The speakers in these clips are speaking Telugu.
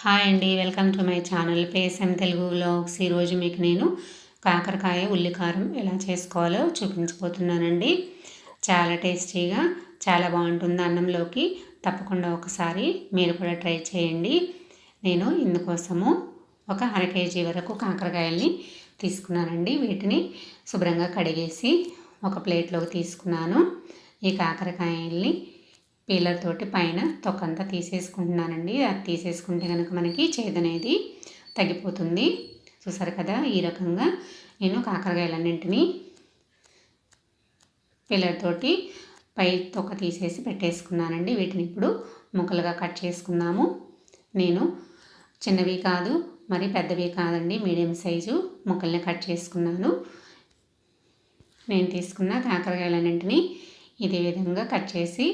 హాయ్ అండి వెల్కమ్ టు మై ఛానల్ పేసెం తెలుగు వ్లాగ్స్. ఈరోజు మీకు నేను కాకరకాయ ఉల్లికారం ఎలా చేసుకోవాలో చూపించబోతున్నానండి. చాలా టేస్టీగా చాలా బాగుంటుంది అన్నంలోకి. తప్పకుండా ఒకసారి మీరు కూడా ట్రై చేయండి. నేను ఇందుకోసము ఒక అర కేజీ వరకు కాకరకాయల్ని తీసుకున్నానండి. వీటిని శుభ్రంగా కడిగేసి ఒక ప్లేట్లోకి తీసుకున్నాను. ఈ కాకరకాయల్ని పీలర్ తోటి పైన తొక్కంతా తీసేసుకుంటున్నానండి. అది తీసేసుకుంటే కనుక మనకి చేదనేది తగ్గిపోతుంది. చూసారు కదా ఈ రకంగా నేను కాకరకాయలన్నింటినీ పిల్లర్ తోటి పై తొక్క తీసేసి పెట్టేసుకున్నానండి. వీటిని ఇప్పుడు ముక్కలుగా కట్ చేసుకున్నాము నేను చిన్నవి కాదు మరి పెద్దవి కాదండి. మీడియం సైజు ముక్కల్ని కట్ చేసుకున్నాను. నేను తీసుకున్న కాకరకాయలన్నింటినీ ఇదే విధంగా కట్ చేసి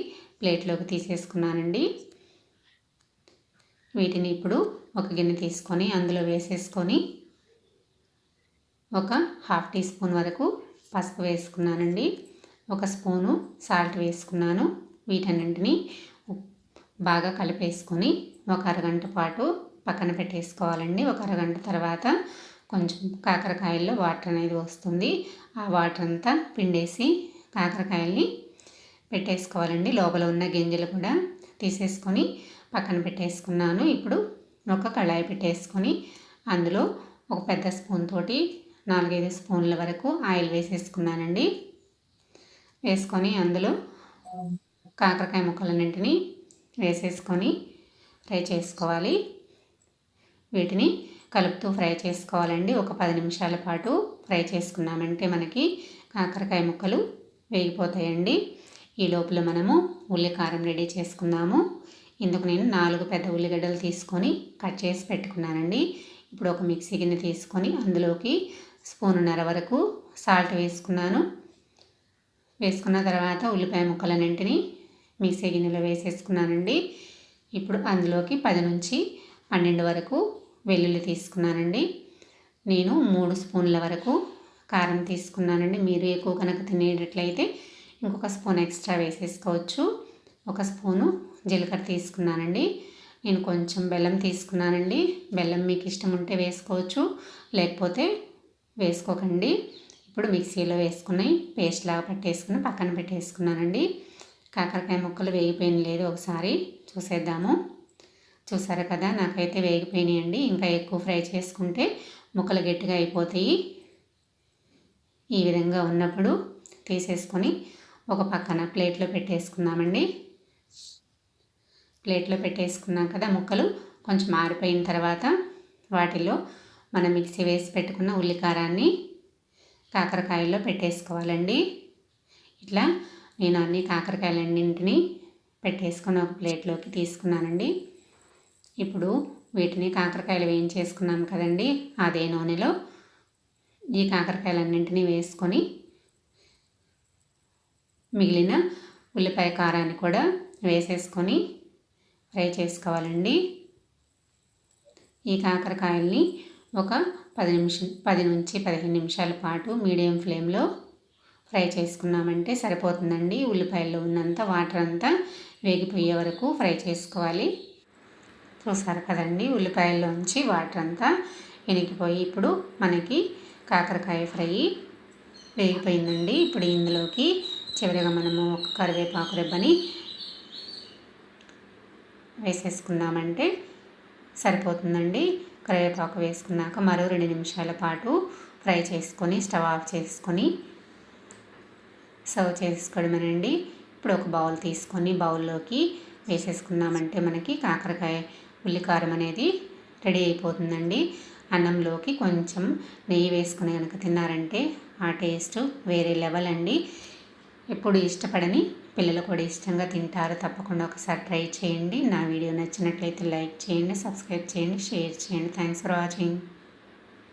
ప్లేట్లోకి తీసేసుకున్నానండి. వీటిని ఇప్పుడు ఒక గిన్నె తీసుకొని అందులో వేసేసుకొని ఒక హాఫ్ టీ స్పూన్ వరకు పసుపు వేసుకున్నానండి. ఒక స్పూను సాల్ట్ వేసుకున్నాను. వీటన్నింటినీ బాగా కలిపేసుకొని ఒక అరగంట పాటు పక్కన పెట్టేసుకోవాలండి. ఒక అరగంట తర్వాత కొంచెం కాకరకాయల్లో వాటర్ అనేది వస్తుంది. ఆ వాటర్ అంతా పిండేసి కాకరకాయల్ని పెట్టేసుకోవాలండి. లోపల ఉన్న గింజలు కూడా తీసేసుకొని పక్కన పెట్టేసుకున్నాను. ఇప్పుడు ఒక కళాయి పెట్టేసుకొని అందులో ఒక పెద్ద స్పూన్ తోటి నాలుగైదు స్పూన్ల వరకు ఆయిల్ వేసేసుకున్నానండి. వేసుకొని అందులో కాకరకాయ ముక్కలన్నింటినీ వేసేసుకొని ఫ్రై చేసుకోవాలి. వీటిని కలుపుతూ ఫ్రై చేసుకోవాలండి. ఒక పది నిమిషాల పాటు ఫ్రై చేసుకున్నామంటే మనకి కాకరకాయ ముక్కలు వేగిపోతాయండి. ఈ లోపల మనము ఉల్లికారం రెడీ చేసుకుందాము. ఇందుకు నేను నాలుగు పెద్ద ఉల్లిగడ్డలు తీసుకొని కట్ చేసి పెట్టుకున్నానండి. ఇప్పుడు ఒక మిక్సీ గిన్నె తీసుకొని అందులోకి స్పూన్నర వరకు సాల్ట్ వేసుకున్నాను. వేసుకున్న తర్వాత ఉల్లిపాయ ముక్కలన్నింటినీ మిక్సీ గిన్నెలో వేసేసుకున్నానండి. ఇప్పుడు అందులోకి పది నుంచి పన్నెండు వరకు వెల్లుల్లి తీసుకున్నానండి. నేను మూడు స్పూన్ల వరకు కారం తీసుకున్నానండి. మీరు ఎక్కువ కనుక తినేటట్లయితే ఇంకొక స్పూన్ ఎక్స్ట్రా వేసేసుకోవచ్చు. ఒక స్పూను జీలకర్ర తీసుకున్నానండి. నేను కొంచెం బెల్లం తీసుకున్నానండి. బెల్లం మీకు ఇష్టం ఉంటే వేసుకోవచ్చు లేకపోతే వేసుకోకండి. ఇప్పుడు మిక్సీలో వేసుకుని పేస్ట్ లాగా పట్టేసుకుని పక్కన పెట్టేసుకున్నానండి. కాకరకాయ ముక్కలు వేగిపోయిన లేదు ఒకసారి. చూసేద్దాము. చూసారు కదా నాకైతే వేగిపోయినాయండి. ఇంకా ఎక్కువ ఫ్రై చేసుకుంటే ముక్కలు గట్టిగా అయిపోతాయి. ఈ విధంగా ఉన్నప్పుడు తీసేసుకొని ఒక పక్కన ప్లేట్లో పెట్టేసుకుందామండి. ప్లేట్లో పెట్టేసుకున్నాం కదా ముక్కలు కొంచెం ఆరిపోయిన తర్వాత వాటిలో మనం మిక్సీ వేసి పెట్టుకున్న ఉల్లికారాన్ని కాకరకాయల్లో పెట్టేసుకోవాలండి. ఇట్లా నేను అన్ని కాకరకాయలన్నింటినీ పెట్టేసుకొని ఒక ప్లేట్లోకి తీసుకున్నానండి. ఇప్పుడు వీటిని కాకరకాయలు వేయించేసుకున్నాం కదండి అదే నూనెలో ఈ కాకరకాయలన్నింటినీ వేసుకొని మిగిలిన ఉల్లిపాయ కారాన్ని కూడా వేసేసుకొని ఫ్రై చేసుకోవాలండి. ఈ కాకరకాయల్ని ఒక పది నిమిషం పది నుంచి పదిహేను నిమిషాల పాటు మీడియం ఫ్లేమ్లో ఫ్రై చేసుకున్నామంటే సరిపోతుందండి. ఉల్లిపాయల్లో ఉన్నంత వాటర్ అంతా వేగిపోయే వరకు ఫ్రై చేసుకోవాలి. చూసారు కదండి ఉల్లిపాయల్లోంచి వాటర్ అంతా వెనికిపోయి ఇప్పుడు మనకి కాకరకాయ ఫ్రై వేగిపోయిందండి. ఇప్పుడు ఇందులోకి చివరిగా మనము ఒక కరివేపాకు రెబ్బని వేసేసుకున్నామంటే సరిపోతుందండి. కరివేపాకు వేసుకున్నాక మరో రెండు నిమిషాల పాటు ఫ్రై చేసుకొని స్టవ్ ఆఫ్ చేసుకొని సర్వ్ చేసుకోవడమేనండి. ఇప్పుడు ఒక బౌల్ తీసుకొని బౌల్లోకి వేసేసుకున్నామంటే మనకి కాకరకాయ ఉల్లికారం అనేది రెడీ అయిపోతుందండి. అన్నంలోకి కొంచెం నెయ్యి వేసుకుని కనుక తిన్నారంటే ఆ టేస్ట్ వేరే లెవెల్ అండి. ఎప్పుడు ఇష్టపడని పిల్లలు కూడా ఇష్టంగా తింటారు. తప్పకుండా ఒకసారి ట్రై చేయండి. నా వీడియో నచ్చినట్లయితే లైక్ చేయండి సబ్స్క్రైబ్ చేయండి షేర్ చేయండి. Thanks for watching.